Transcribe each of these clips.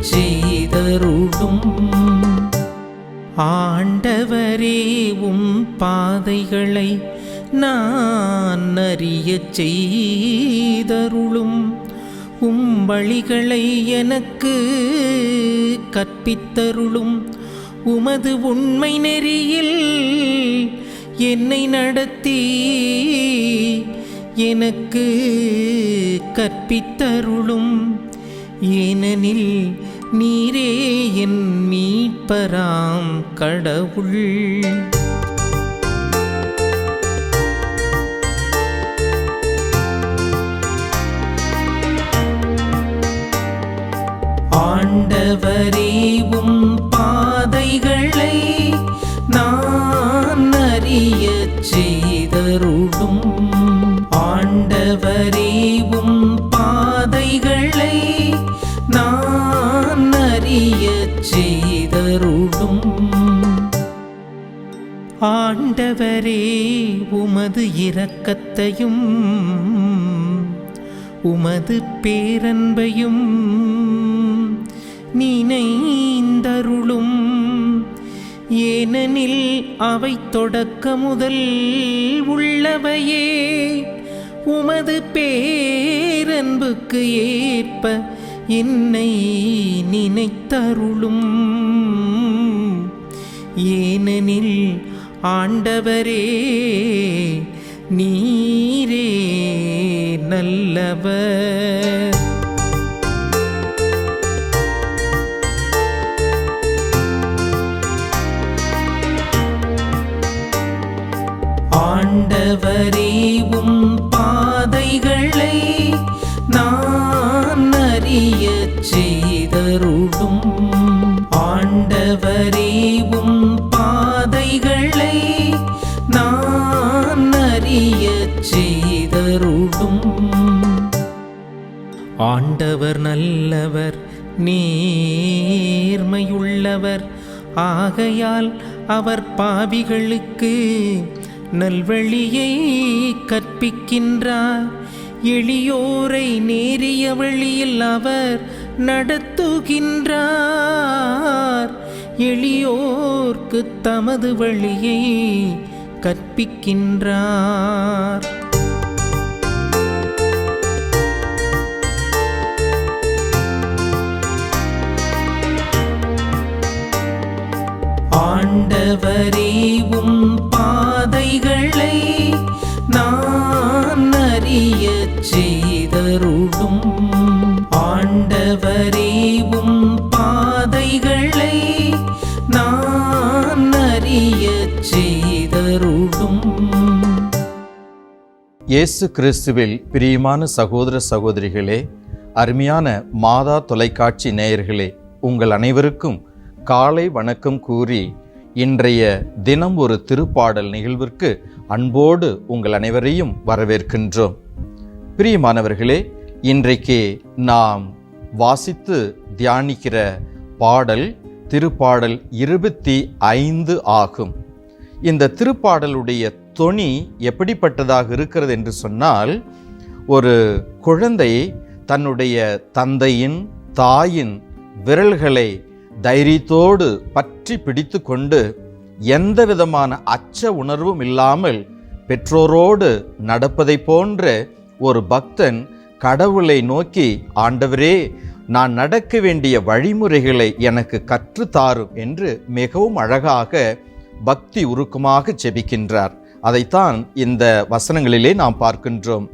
செய்தருடும் ஆண்டவரேவும் ஆண்டவரே உம் பாதைகளை நான் அறிய செய்தருளும். உம் வழிகளை எனக்கு கற்பித்தருளும். உமது உண்மை நெறியில் என்னை நடத்தி எனக்கு கற்பித்தருளும். ஏனெனில் நீரே என் மீட்பராம் கடவுள். ஆண்டவரே உம் பாதைகளை நான் அறிய செய்தருடும் ஆண்டவரே அறிய செய்தருளும். ஆண்டவரே உமது இரக்கத்தையும் உமது பேரன்பையும் நினைந்தருளும். ஏனெனில் அவை தொடக்க முதல் உள்ளவையே உமது பேரன்புக்கு ஏற்ப என்னை நினைத்தருளும். ஏனெனில் ஆண்டவரே நீரே நல்லவர். ஆண்டவரே உம் பாதைகளை நான் செய்தருடும் செய்தருளும் பாதைகளை நான் அறிய செய்தருடும் ஆண்டவர் நல்லவர் நேர்மையுள்ளவர். ஆகையால் அவர் பாவிகளுக்கு நல்வழியை கற்பிக்கின்றார். எளியோரை நேரிய வழியில் அவர் நடத்துகின்றார். எளியோர்க்கு தமது வழியை கற்பிக்கின்றார். இயேசு கிறிஸ்துவில் பிரியமான சகோதர சகோதரிகளே அருமையான மாதா தொலைக்காட்சி நேயர்களே உங்கள் அனைவருக்கும் காலை வணக்கம் கூறி இன்றைய தினம் ஒரு திருப்பாடல் நிகழ்விற்கு அன்போடு உங்கள் அனைவரையும் வரவேற்கின்றோம். பிரியமானவர்களே இன்றைக்கு நாம் வாசித்து தியானிக்கிற பாடல் திருப்பாடல் இருபத்தி ஐந்து ஆகும். இந்த திருப்பாடலுடைய தொனி எப்படிப்பட்டதாக இருக்கிறது என்று சொன்னால் ஒரு குழந்தை தன்னுடைய தந்தையின் தாயின் விரல்களை தைரியத்தோடு பற்றி பிடித்து கொண்டு எந்த விதமான அச்ச உணர்வும் இல்லாமல் பெற்றோரோடு நடப்பதை போன்ற ஒரு பக்தன் கடவுளை நோக்கி ஆண்டவரே நான் நடக்க வேண்டிய வழிமுறைகளை எனக்கு கற்றுத்தாரும் என்று மிகவும் அழகாக பக்தி உருக்கமாக செபிக்கின்றார் அதைத்தான் இந்த வசனங்களிலே நாம் பார்க்கின்றோம்.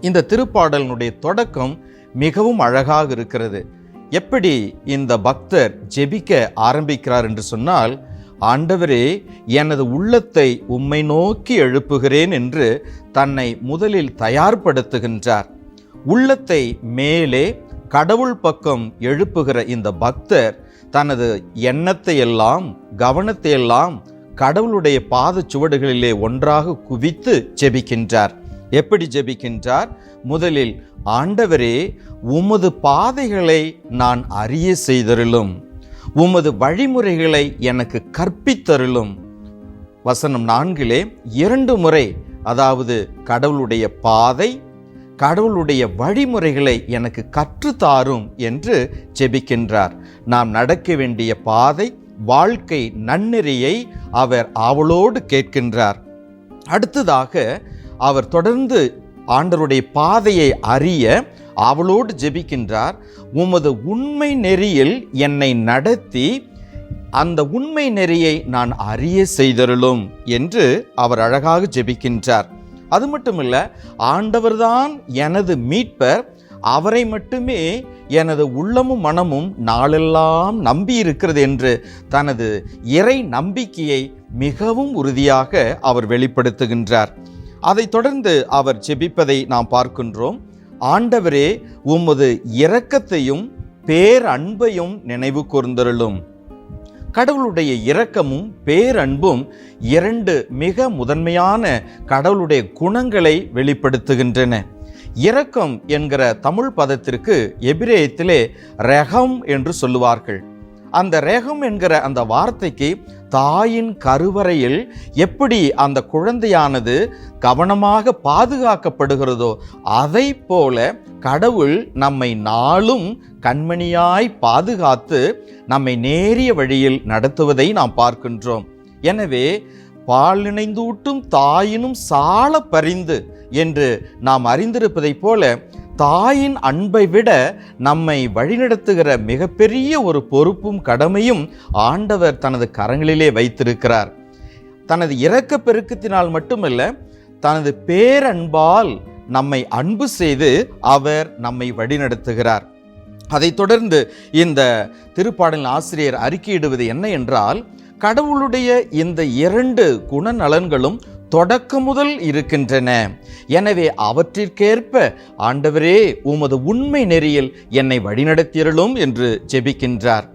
இந்த திருப்பாடலினுடைய தொடக்கம் மிகவும் அழகாக இருக்கிறது. எப்படி இந்த பக்தர் ஜெபிக்க ஆரம்பிக்கிறார் என்று சொன்னால் ஆண்டவரே எனது உள்ளத்தை உம்மை நோக்கி எழுப்புகிறேன் என்று தன்னை முதலில் தயார்படுத்துகின்றார். உள்ளத்தை மேலே கடவுள் பக்கம் எழுப்புகிற இந்த பக்தர் தனது எண்ணத்தை எல்லாம் கவனத்தை எல்லாம் கடவுளுடைய பாத சுவடுகளிலே ஒன்றாக குவித்து ஜெபிக்கின்றார். எப்படி ஜெபிக்கின்றார்? முதலில் ஆண்டவரே உமது பாதைகளை நான் அறிய செய்தருளும். உமது வழிமுறைகளை எனக்கு கற்பித்தருளும். வசனம் நான்கிலே இரண்டு முறை அதாவது கடவுளுடைய பாதை கடவுளுடைய வழிமுறைகளை எனக்கு கற்றுத்தாரும் என்று ஜெபிக்கின்றார். நாம் நடக்க வேண்டிய பாதை வாழ்க்கை நன்னெறியை அவர் ஆவலோடு கேட்கின்றார். அடுத்ததாக அவர் தொடர்ந்து ஆண்டவருடைய பாதையை அறிய அவளோடு ஜெபிக்கின்றார். உமது உண்மை நெறியில் என்னை நடத்தி அந்த உண்மை நெறியை நான் அறிய செய்தருளும் என்று அவர் அழகாக ஜெபிக்கின்றார். அது மட்டுமில்ல ஆண்டவர்தான் எனது மீட்பர் அவரை மட்டுமே எனது உள்ளமும் மனமும் நாளெல்லாம் நம்பி இருக்கிறது என்று தனது இறை நம்பிக்கையை மிகவும் உறுதியாக அவர் வெளிப்படுத்துகின்றார். அதைத் தொடர்ந்து அவர் ஜெபிப்பதை நாம் பார்க்கின்றோம். ஆண்டவரே உமது இரக்கத்தையும் பேரன்பையும் நினைவு கூர்ந்தருளும். கடவுளுடைய இரக்கமும் பேரன்பும் இரண்டு மிக முதன்மையான கடவுளுடைய குணங்களை வெளிப்படுத்துகின்றன. இரக்கம் என்கிற தமிழ் பதத்திற்கு எபிரேயத்திலே ரெகம் என்று சொல்லுவார்கள். அந்த ரேகம் என்கிற அந்த வார்த்தைக்கு தாயின் கருவறையில் எப்படி அந்த குழந்தையானது கவனமாக பாதுகாக்கப்படுகிறதோ அதை போல கடவுள் நம்மை நாளும் கண்மணியாய் பாதுகாத்து நம்மை நேரிய வழியில் நடத்துவதை நாம் பார்க்கின்றோம். எனவே பால் நினைந்தூட்டும் தாயினும் சால பறிந்து என்று நாம் அறிந்திருப்பதைப் போல தாயின் அன்பை விட நம்மை வழிநடத்துகிற மிகப்பெரிய ஒரு பொறுப்பும் கடமையும் ஆண்டவர் தனது கரங்களிலே வைத்திருக்கிறார். தனது இரக்க பெருக்கத்தினால் மட்டுமல்ல தனது பேரன்பால் நம்மை அன்பு செய்து அவர் நம்மை வழிநடத்துகிறார். அதைத் தொடர்ந்து இந்த திருப்பாடலின் ஆசிரியர் அறிக்கையிடுவது என்ன என்றால் கடவுளுடைய இந்த இரண்டு குணநலன்களும் தொடக்கம் முதல் இருக்கின்றன. எனவே அவற்றிற்கேற்ப ஆண்டவரே உமது உண்மை நெறியில் என்னை வழிநடத்தியருளும் என்று ஜெபிக்கின்றார்.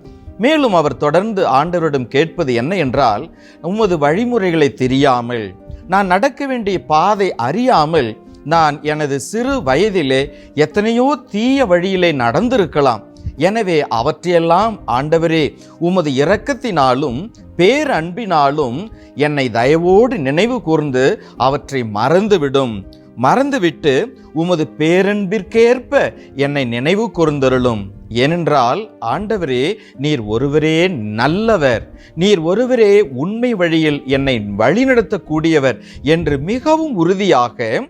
மேலும் அவர் தொடர்ந்து ஆண்டவரிடம் கேட்பது என்ன என்றால் உமது வழிமுறைகளை தெரியாமல் நான் நடக்க வேண்டிய பாதை அறியாமல் நான் எனது சிறு வயதிலே எத்தனையோ தீய வழியிலே நடந்திருக்கலாம். எனவே அவற்றையெல்லாம் ஆண்டவரே உமது இரக்கத்தினாலும் பேரன்பினாலும் என்னை தயவோடு நினைவு கூர்ந்து அவற்றை மறந்துவிடும். மறந்துவிட்டு உமது பேரன்பிற்கேற்ப என்னை நினைவு கூர்ந்தருளும். ஏனென்றால் ஆண்டவரே நீர் ஒருவரே நல்லவர். நீர் ஒருவரே உண்மை வழியில் என்னை வழிநடத்தக்கூடியவர் என்று மிகவும் உறுதியாக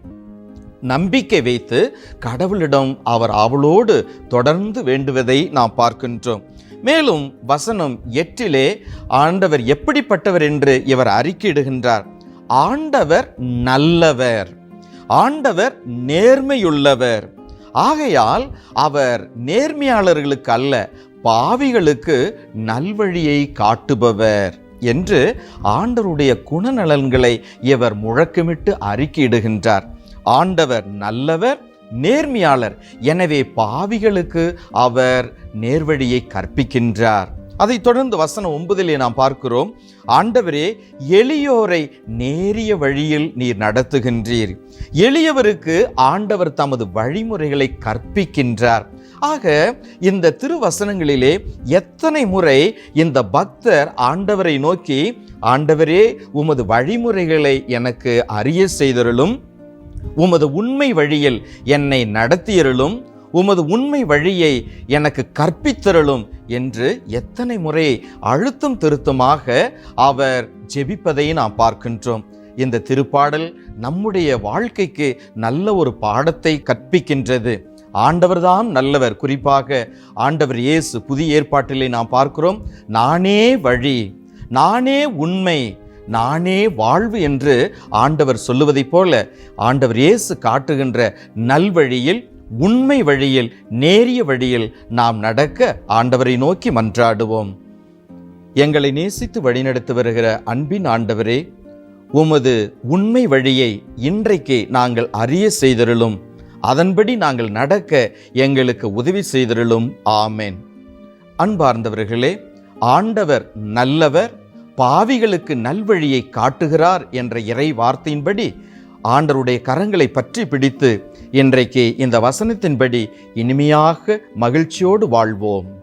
நம்பிக்கை வைத்து கடவுளிடம் அவர் அவளோடு தொடர்ந்து வேண்டுவதை நாம் பார்க்கின்றோம். மேலும் வசனம் எட்டிலே ஆண்டவர் எப்படிப்பட்டவர் என்று இவர் அறிக்கையிடுகின்றார். ஆண்டவர் நல்லவர். ஆண்டவர் நேர்மையுள்ளவர். ஆகையால் அவர் நேர்மையாளர்களுக்கு அல்ல பாவிகளுக்கு நல்வழியை காட்டுபவர் என்று ஆண்டவருடைய குணநலன்களை இவர் முழக்கமிட்டு அறிக்கையிடுகின்றார். ஆண்டவர் நல்லவர் நேர்மையாளர். எனவே பாவிகளுக்கு அவர் நேர்வழியை கற்பிக்கின்றார். அதைத் தொடர்ந்து வசனம் ஒன்பதிலே நாம் பார்க்கிறோம் ஆண்டவரே எளியோரை நேரிய வழியில் நீர் நடத்துகின்றீர். எளியவருக்கு ஆண்டவர் தமது வழிமுறைகளை கற்பிக்கின்றார். ஆக இந்த திருவசனங்களிலே எத்தனை முறை இந்த பக்தர் ஆண்டவரை நோக்கி ஆண்டவரே உமது வழிமுறைகளை எனக்கு அறிய செய்தருளும். உமது உண்மை வழியில் என்னை நடத்தியருளும் உமது உண்மை வழியை எனக்கு கற்பித்தருளும் என்று எத்தனை முறை அழுத்தம் திருத்தமாக அவர் ஜெபிப்பதை நாம் பார்க்கின்றோம். இந்த திருப்பாடல் நம்முடைய வாழ்க்கைக்கு நல்ல ஒரு பாடத்தை கற்பிக்கின்றது. ஆண்டவர்தான் நல்லவர். குறிப்பாக ஆண்டவர் இயேசு புதிய ஏற்பாட்டிலே நாம் பார்க்கிறோம் நானே வழி நானே உண்மை நானே வாழ்வு என்று ஆண்டவர் சொல்லுவதைப் போல ஆண்டவர் இயேசு காட்டுகின்ற நல்வழியில் உண்மை வழியில் நேரிய வழியில் நாம் நடக்க ஆண்டவரை நோக்கி மன்றாடுவோம். எங்களை நேசித்து வழிநடத்தி வருகிற அன்பின் ஆண்டவரே உமது உண்மை வழியை இன்றைக்கு நாங்கள் அறிய செய்தருளும். அதன்படி நாங்கள் நடக்க எங்களுக்கு உதவி செய்தருளும். ஆமேன். அன்பார்ந்தவர்களே ஆண்டவர் நல்லவர் பாவிகளுக்கு நல்வழியை காட்டுகிறார் என்ற இறை வார்த்தையின்படி ஆண்டருடைய கரங்களை பற்றி பிடித்து இன்றைக்கு இந்த வசனத்தின்படி இனிமையாக மகிழ்ச்சியோடு வாழ்வோம்.